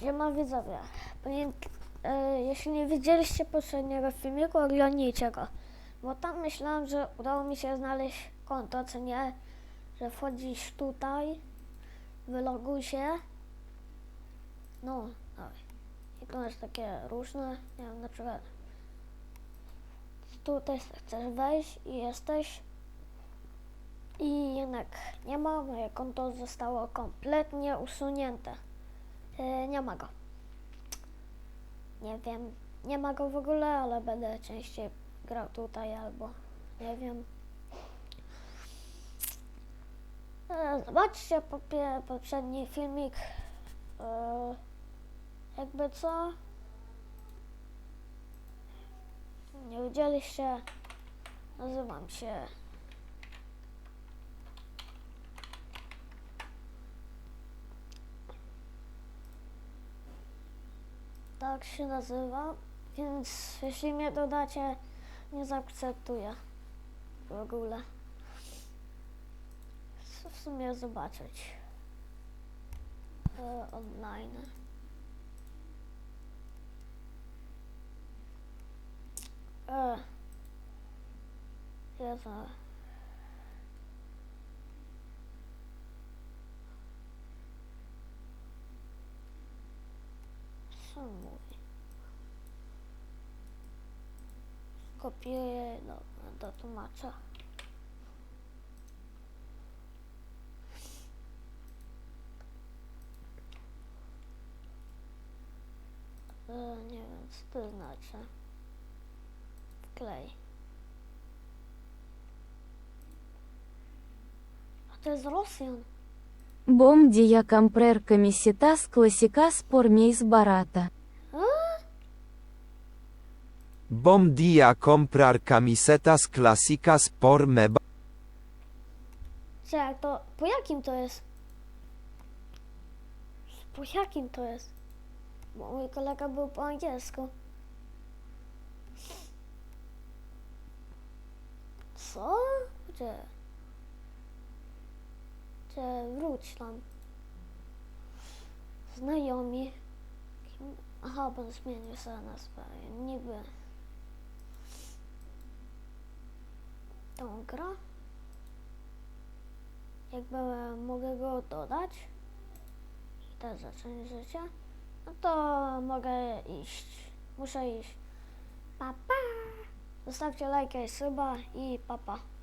Siema widzowie. Pamię- e, jeśli nie widzieliście poprzedniego filmiku, oglądnijcie go. Bo tam myślałem, że udało mi się znaleźć konto, co nie, że wchodzisz tutaj, wyloguj się. No, dawaj. I tu masz takie różne, nie wiem, na przykład tutaj chcesz wejść i jesteś i jednak nie ma, moje konto zostało kompletnie usunięte. E, nie ma go. Nie wiem, nie ma go w ogóle, ale będę częściej grał tutaj albo nie wiem. E, zobaczcie popie, poprzedni filmik. E, jakby co? Nie widzieliście? Nazywam się Tak się nazywa, więc jeśli mnie dodacie, nie zaakceptuję w ogóle. Chcę w sumie zobaczyć e, online. E, Jezu. Kopiuję do, do tłumacza. E, nie wiem, co to znaczy. Klej. A to jest Rosjan. Бом дія компрер комісітас класіка спормейс барата. Bom dia comprar camisetas clásicas por meba. Czy jak to, po jakim to jest? Po jakim to jest? Bo mój kolega był po angielsku. Co? Gdzie? Gdzie? Wróć tam. Znajomi. Aha, bo zmienił sobie nazwę. Niby. Tą gra? jakby mogę go dodać i też zacząć życie, no to mogę iść. Muszę iść. Pa, pa. Zostawcie lajka i suba i papa. Pa.